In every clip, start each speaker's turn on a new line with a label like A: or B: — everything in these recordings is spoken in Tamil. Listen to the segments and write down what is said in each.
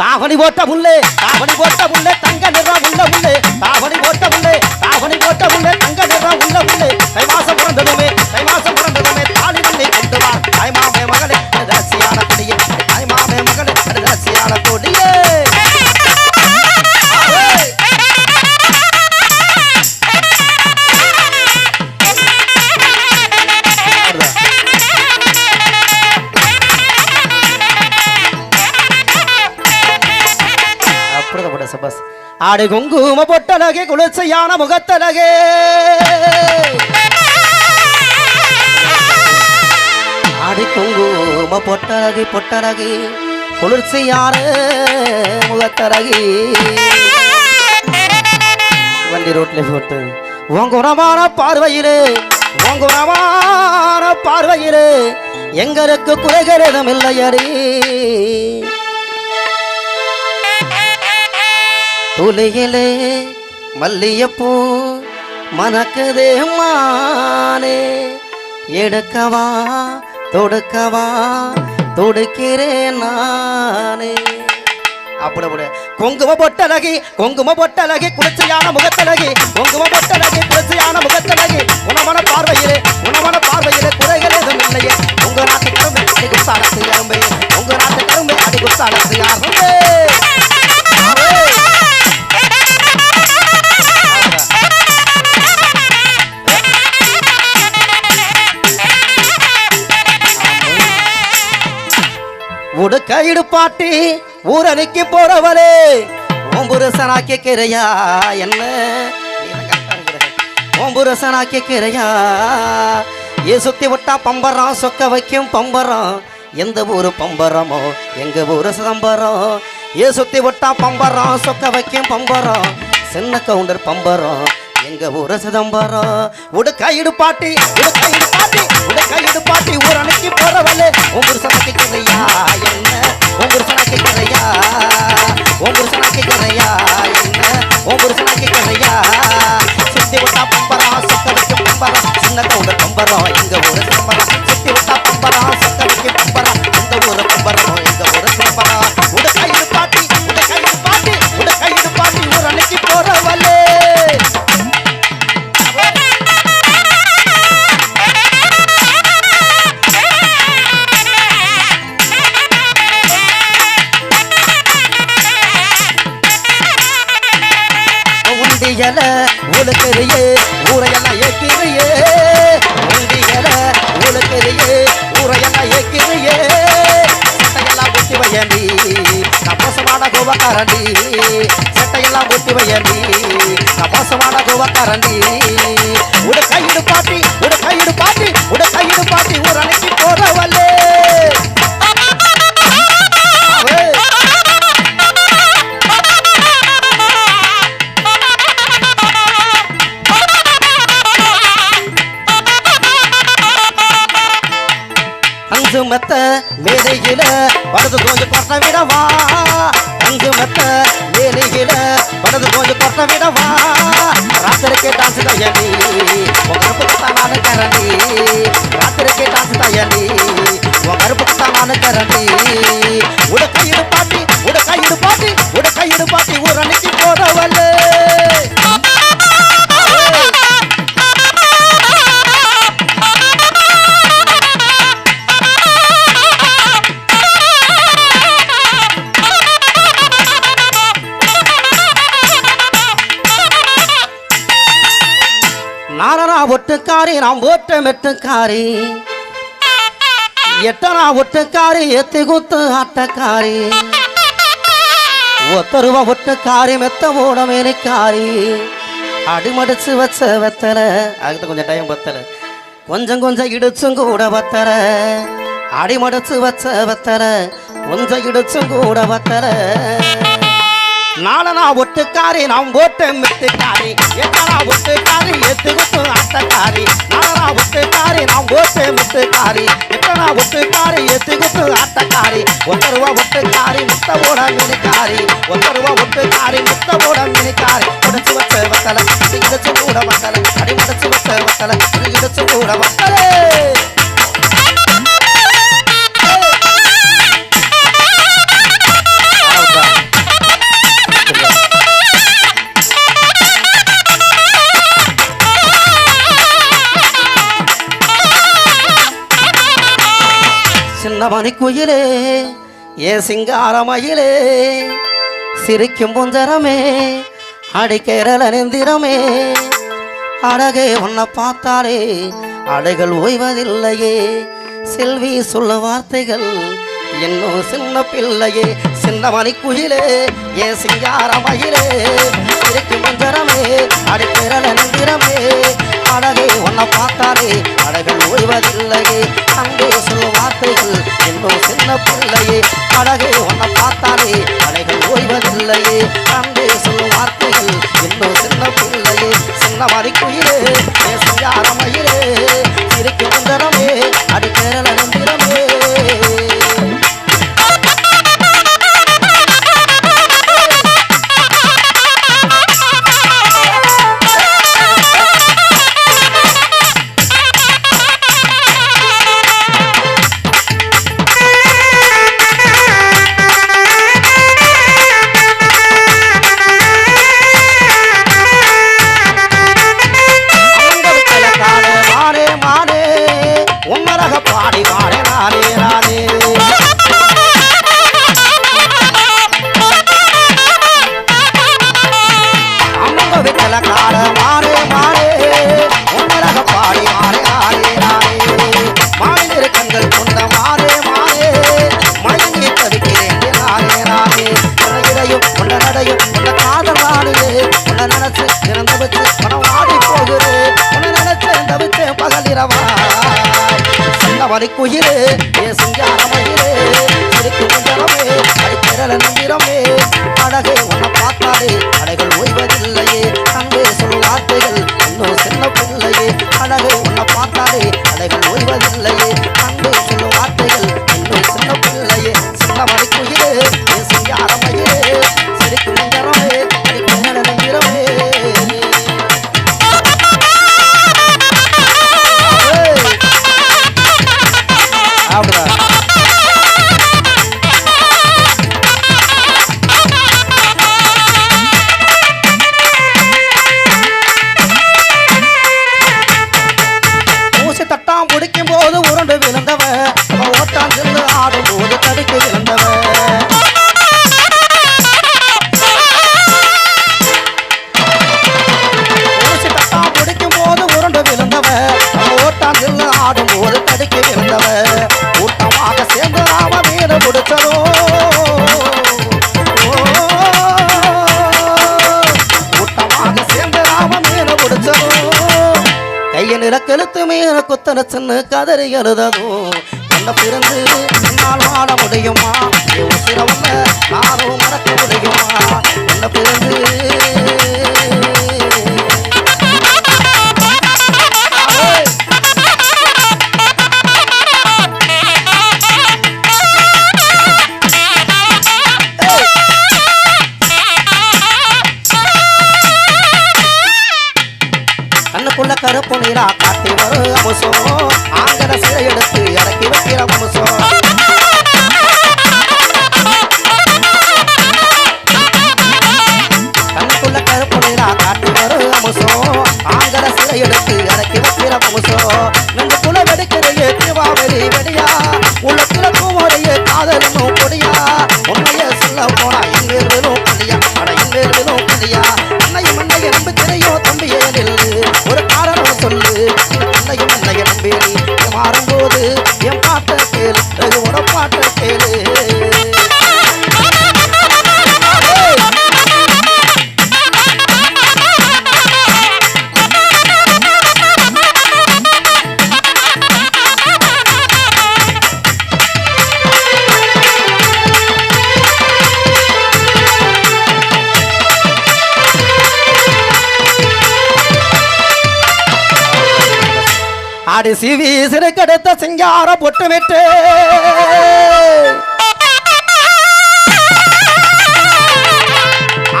A: தாவணி போட்ட முள்ளே தாவணி போட்ட முள்ளே தங்க நிறம் உள்ள முள்ளே தாவணி போட்ட முள்ளே தாவணி போட்ட முள்ளே தங்க நிறம் உள்ள முள்ளே கைவாசம் பிறந்ததுமே கைவாசம் பிறந்ததுமே தாலி மண்ணை கொண்டு வா. தாய்மாமே மகளே ரசியான குடியே ஆடு குங்கும பொட்டலகே குளிர்ச்சியான முகத்தலகே. ஆடி குங்கும பொட்டலகி பொட்டலகி குளிர்ச்சியான முகத்தலகி. வண்டி ரோட்ல போட்டு உங்குரமான பார்வையிலே உங்குரமான பார்வையிலே எங்களுக்கு குறைகிறதும் இல்லையடி. துளியிலே மல்லியப்பூ மணக்குதே மானே. எடுக்கவா தொடுக்கவா தொடுக்கிறேன் நானே. அப்படி அப்படி. குங்கும பொட்டலகி குங்கும பொட்டலகி குளிர்ச்சியான முகத்தலகி குங்கும பொட்டலகி குளிர்ச்சியான முகத்தலகி உணவன பார்வையிலே உணவன பார்வையிலே குறைகள் எதுவும் இல்லையே. உங்க நாட்டு கரும்பு அடி குத்தாடத்து அரும்பு உங்க நாட்டு கரும்பு அடி குத்தாடத்து அரும்பே உடுக்க இடுப்பாட்டி ஊரணிக்கு போறவளே. ஓம்புரசனா கேக்கிறையா என்ன? ஓம்புரசனா கேக்கிறையா ஏ சுத்தி விட்டா பம்பரம் சொக்க வைக்கும் பம்பரம். எந்த ஊரு பம்பரமோ எங்க ஊரு சிதம்பரம். ஏ சுத்தி விட்டா பம்பரம் சொக்க வைக்கும் பம்பரம். சின்ன கவுண்டர் பம்பரம். எங்க ஊர சிதம்பரம்? உடுக்க இடுப்பாட்டி உடுக்க பாட்டி உடுக்க இடுப்பாட்டி ஊரணிக்கு போறவளே ஓம்புரசனா கதையா என்ன? ஓம்புரசனா கேட்கிறையா ஓம்புரசனா கதையா என்ன? ஓம்புரசனா கதையா சுத்தி விட்டா பம்பரம் சொக்க வைக்க பம்பரம். சின்ன கவுண்டர் பம்பரம் எங்க ஊர சிதம்பரம்? உண்டியல உழுக்கிறியே ஊரையெல்லாம் ஏக்கிறியே. உண்டியல உழுக்கிறியே ஊரையெல்லாம் ஏக்கிறியே. சட்டையெல்லாம் குத்தி வையண்டி கப்பசமான கோபக்காரண்டி சட்டையெல்லாம் குத்தி வையண்டி கப்பசமான கோபக்காரண்டி உட கையிடு பாட்டி உட கையிடு பாட்டி உட கையிடு பாட்டி ஊர் போறவல்லே ஒட்டுக்காரி நாம் ஓட்ட மெட்டுக்காரி எட்டனா ஒட்டுக்காரி எத்தி குத்து ஆட்டக்காரி. ஒத்தருவா ஒட்டுக்காரி மெத்த ஓட மேனிக்காரி அடிமடிச்சு வச்ச வெத்தல அதுக்கு கொஞ்சம் டைம் பத்தல. கொஞ்சம் கொஞ்சம் இடிச்சும் கூட வத்தல அடிமடிச்சு வச்ச வெத்தல கொஞ்சம் இடிச்சும் கூட பத்தலை. நாளனா ஒட்டுக்காரி நாம் ஓட்ட மிட்டுக்காரி. எத்தனா ஒட்டுக்காரி? எத்து அத்தக்காரி நாளனா ஒட்டுக்காரி நாம் ஓட்ட மிட்டுக்காரி. எத்தனா ஒட்டுக்காரி? எத்து அத்தக்காரி ஆட்டக்காரி ஒத்தருவா ஒட்டுக்காரி முத்த ஓட மினிக்காரி. ஒத்தருவா ஒட்டுக்காரி முத்த ஓட மினிக்காரி. உடச்சு வச்ச வத்தல இடிச்சு கூட வத்தல அடி உடச்சு வச்ச வத்தல இடிச்சு கூட வத்தலே. சின்னமணி குயிலே ஏ சிங்காரமயிலே சிரிக்கும் புஞ்சரமே அடிக்கேரல நெந்திரமே. அழகே உன்னை பார்த்தாலே அடைகள் ஓய்வதில்லையே. செல்வி சொல்ல வார்த்தைகள் இன்னும் சின்ன பிள்ளையே. சின்னமணி குயிலே சிங்கார சிங்காரமயிலே சிரிக்கும் புஞ்சரமே அடிப்பேரல நெந்திரமே. அழகே உன்னை பார்த்தாலே அடைகள் ஓய்வதில்லையே. அங்கே சொல்ல வார்த்தைகள் இன்னும் சின்ன பிள்ளையே. அழகே உன்னை பார்த்தாலே அடைகள் ஓய்வதில்லையே. அங்கே சொல்ல வார்த்தைகள் இன்னும் சின்ன பிள்ளையே. சின்ன மணி குயிலே ஏன் சிங்காரமயிலே சிரிக்கும் மஞ்சரமே அடிப்பேரல நந்திரமே உன்னரக பாடி மானே சின்னமணி ஏ சிங்காரமயிலே சிரிக்கு மஞ்சளமே அடிக்கிறல நந்திரமே அழகே உன்னை பார்த்தாலே அடைகள் ஓய்வதில்லையே அங்கே சொல்லும் வார்த்தைகள் இன்னும் சின்ன பிள்ளையே அழகே உன்னை பார்த்தாலே அடைகள் ஓய்வதில்லையே அங்கே சொல்லும் வார்த்தைகள் இன்னும் சின்ன பிள்ளையே சின்ன குயிலே ஏ சிங்காரம் கைய நிலக்கெழுத்து மீன குத்தன சின்ன கதறி எழுததும் என்ன பிறந்து என்னால் வாழ முடியுமா? உசிரவல்ல நானும் மறக்க முடியுமா? என்ன பிறந்து வரும் அமுசம் ஆங்கர சிலை எடுத்து இறக்கி வைக்கிற அமுசம் அடிசி சிவி சிறு கெடுத்த சிங்கார பொட்டு விட்டு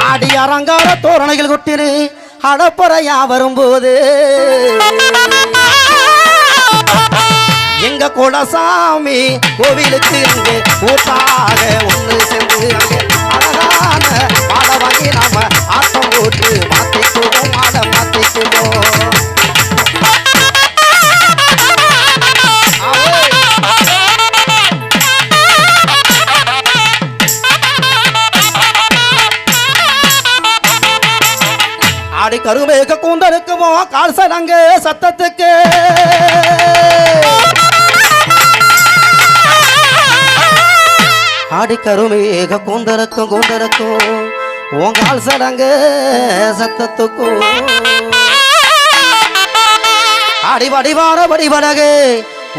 A: ஆடி அரங்கார தோரணைகள் கொட்டினு அடப்பறையா வரும்போது. எங்க குலசாமி கோவிலுக்கு இங்கே கூட்டாக ஒன்று சென்று அங்கே ஆடி கருமேக கூந்தலுக்கும் கூந்தலுக்கும் உன் கால் சத்தத்துக்கும். அடி வடிவான வடிவடகு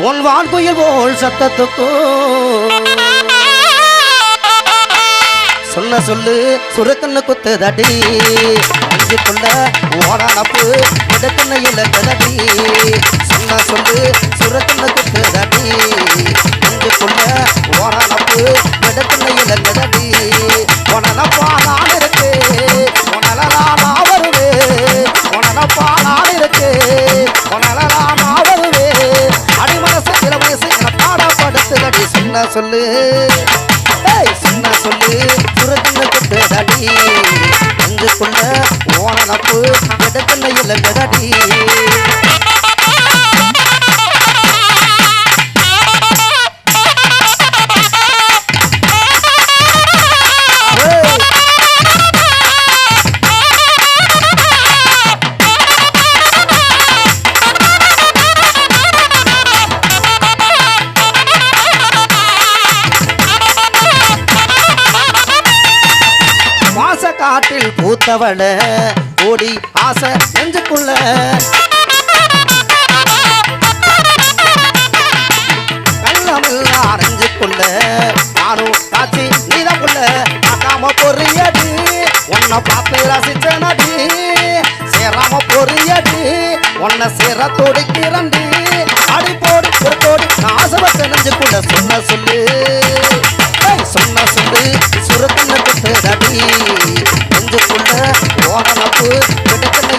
A: உன் வான்குயில் போல் சத்தத்துக்கும். சொன்ன சொல்லு சுருக்கண்ணு குத்துதடி அஞ்சுக்குள்ள ஓடானப்பு எடுக்கண்ண இலக்கதடி சொன்ன சொல்லு சுருக்கண்ணு குத்துதடி சொல்ல ஓரளவு எடுக்கண்ண இலக்கதடி உனனப்பா நான் இருக்கு உனல நான் வருவே உனனப்பா நான் இருக்கு உனலா நான் வருவே அடிமனசு சில வயசு என பாடப்படுத்துதடி சொன்ன சொல்லு. ஏய் சொன்ன சொல்லு சுரத்தின குட்டுதடி அங்குக்குள்ள ஓனப்பு எடுக்கல இலங்கதடி மாச பூத்தவள ஓடி ஆசை நெஞ்சுக்குள்ள. கள்ளமெல்லாம் அரைஞ்சுக்குள்ள நானும் காட்சி நீதக்குள்ள பார்க்காம பொறியடி உன்னை பார்த்து ரசிச்ச நடி சேராம பொறியடி உன்னை சேர தொடுக்கிறண்டி அடி போடு ஒரு கோடி ஆசை நெஞ்சுக்குள்ள சொன்ன சொல்லு. சொன்ன சொல்லு சுரக்கண்ண குத்துதடி நெஞ்சுக்குள்ள ஓடனப்பு விடுக்கண்ண